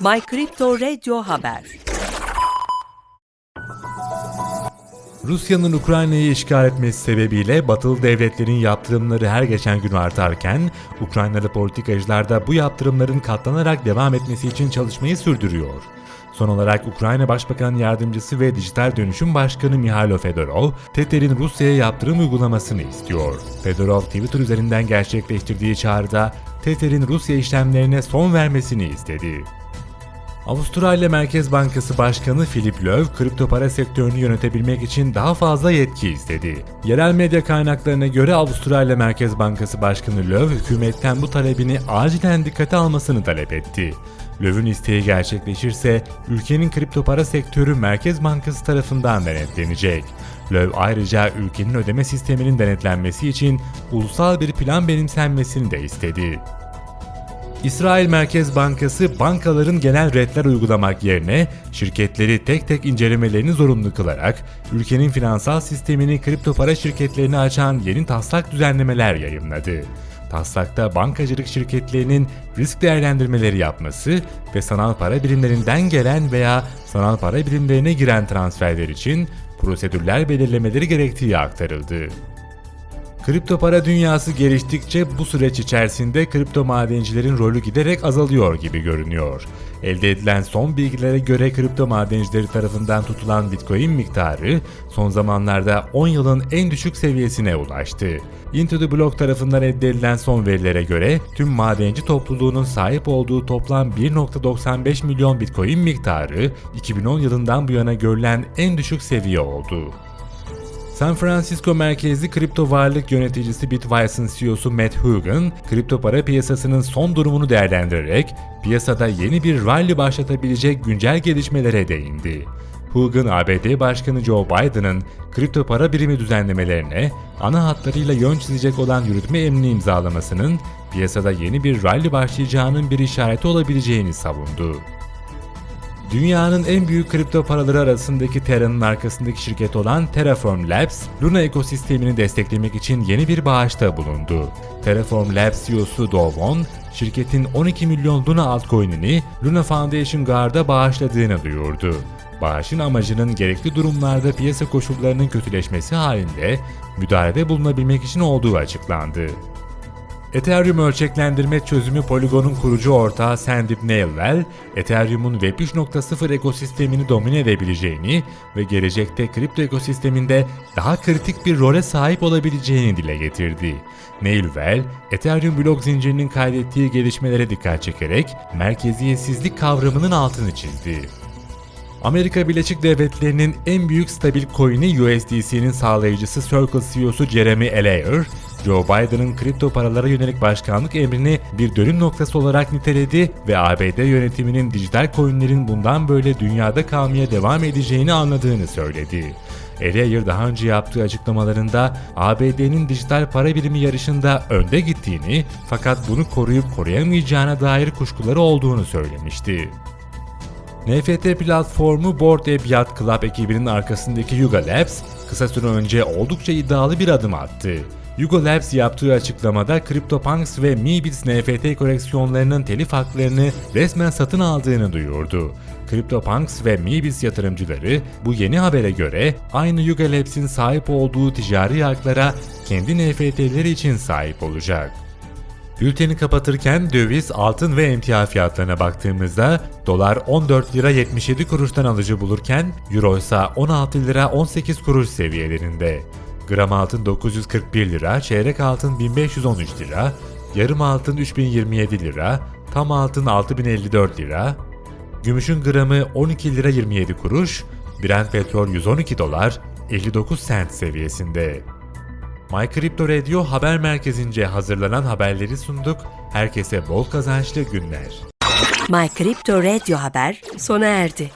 My Crypto Radio Haber Rusya'nın Ukrayna'yı işgal etmesi sebebiyle batılı devletlerin yaptırımları her geçen gün artarken, Ukraynalı politikacılar da bu yaptırımların katlanarak devam etmesi için çalışmayı sürdürüyor. Son olarak Ukrayna Başbakan Yardımcısı ve Dijital Dönüşüm Başkanı Mihailo Fedorov, Tether'in Rusya'ya yaptırım uygulamasını istiyor. Fedorov Twitter üzerinden gerçekleştirdiği çağrıda Tether'in Rusya işlemlerine son vermesini istedi. Avustralya Merkez Bankası Başkanı Philip Lowe, kripto para sektörünü yönetebilmek için daha fazla yetki istedi. Yerel medya kaynaklarına göre Avustralya Merkez Bankası Başkanı Lowe, hükümetten bu talebini acilen dikkate almasını talep etti. Lowe'ün isteği gerçekleşirse, ülkenin kripto para sektörü Merkez Bankası tarafından denetlenecek. Lowe ayrıca ülkenin ödeme sisteminin denetlenmesi için ulusal bir plan benimsenmesini de istedi. İsrail Merkez Bankası bankaların genel redler uygulamak yerine şirketleri tek tek incelemelerini zorunlu kılarak ülkenin finansal sistemini kripto para şirketlerine açan yeni taslak düzenlemeler yayımladı. Taslakta bankacılık şirketlerinin risk değerlendirmeleri yapması ve sanal para birimlerinden gelen veya sanal para birimlerine giren transferler için prosedürler belirlemeleri gerektiği aktarıldı. Kripto para dünyası geliştikçe bu süreç içerisinde kripto madencilerin rolü giderek azalıyor gibi görünüyor. Elde edilen son bilgilere göre kripto madencileri tarafından tutulan Bitcoin miktarı son zamanlarda 10 yılın en düşük seviyesine ulaştı. Into the Block tarafından elde edilen son verilere göre tüm madenci topluluğunun sahip olduğu toplam 1.95 milyon Bitcoin miktarı 2010 yılından bu yana görülen en düşük seviye oldu. San Francisco merkezli kripto varlık yöneticisi Bitwise'ın CEO'su Matt Hougan, kripto para piyasasının son durumunu değerlendirerek piyasada yeni bir rally başlatabilecek güncel gelişmelere değindi. Hougan, ABD Başkanı Joe Biden'ın kripto para birimi düzenlemelerine ana hatlarıyla yön çizecek olan yürütme emrini imzalamasının piyasada yeni bir rally başlayacağının bir işareti olabileceğini savundu. Dünyanın en büyük kripto paraları arasındaki Terra'nın arkasındaki şirket olan Terraform Labs, Luna ekosistemini desteklemek için yeni bir bağışta bulundu. Terraform Labs CEO'su Do şirketin 12 milyon Luna altcoin'ini Luna Foundation Guard'a bağışladığını duyurdu. Bağışın amacının gerekli durumlarda piyasa koşullarının kötüleşmesi halinde müdahalede bulunabilmek için olduğu açıklandı. Ethereum ölçeklendirme çözümü Polygon'un kurucu ortağı Sandeep Nailwell, Ethereum'un Web 3.0 ekosistemini domine edebileceğini ve gelecekte kripto ekosisteminde daha kritik bir role sahip olabileceğini dile getirdi. Nailwell, Ethereum blok zincirinin kaydettiği gelişmelere dikkat çekerek merkeziyetsizlik kavramının altını çizdi. Amerika Birleşik Devletleri'nin en büyük stabil coin'i USDC'nin sağlayıcısı Circle CEO'su Jeremy Allaire, Joe Biden'ın kripto paralara yönelik başkanlık emrini bir dönüm noktası olarak niteledi ve ABD yönetiminin dijital coinlerin bundan böyle dünyada kalmaya devam edeceğini anladığını söyledi. Allaire daha önce yaptığı açıklamalarında ABD'nin dijital para birimi yarışında önde gittiğini fakat bunu koruyup koruyamayacağına dair kuşkuları olduğunu söylemişti. NFT platformu Bored Ape Yacht Club ekibinin arkasındaki Yuga Labs, kısa süre önce oldukça iddialı bir adım attı. Yuga Labs yaptığı açıklamada CryptoPunks ve Meebits NFT koleksiyonlarının telif haklarını resmen satın aldığını duyurdu. CryptoPunks ve Meebits yatırımcıları bu yeni habere göre aynı Yuga Labs'in sahip olduğu ticari haklara kendi NFT'leri için sahip olacak. Bülteni kapatırken döviz, altın ve emtia fiyatlarına baktığımızda dolar 14 lira 77 kuruştan alıcı bulurken euro ise 16 lira 18 kuruş seviyelerinde. Gram altın 941 lira, çeyrek altın 1513 lira, yarım altın 3027 lira, tam altın 6054 lira, gümüşün gramı 12 lira 27 kuruş, Brent petrol 112 dolar 59 sent seviyesinde. My Crypto Radio haber merkezince hazırlanan haberleri sunduk. Herkese bol kazançlı günler. My Crypto Radio Haber sona erdi.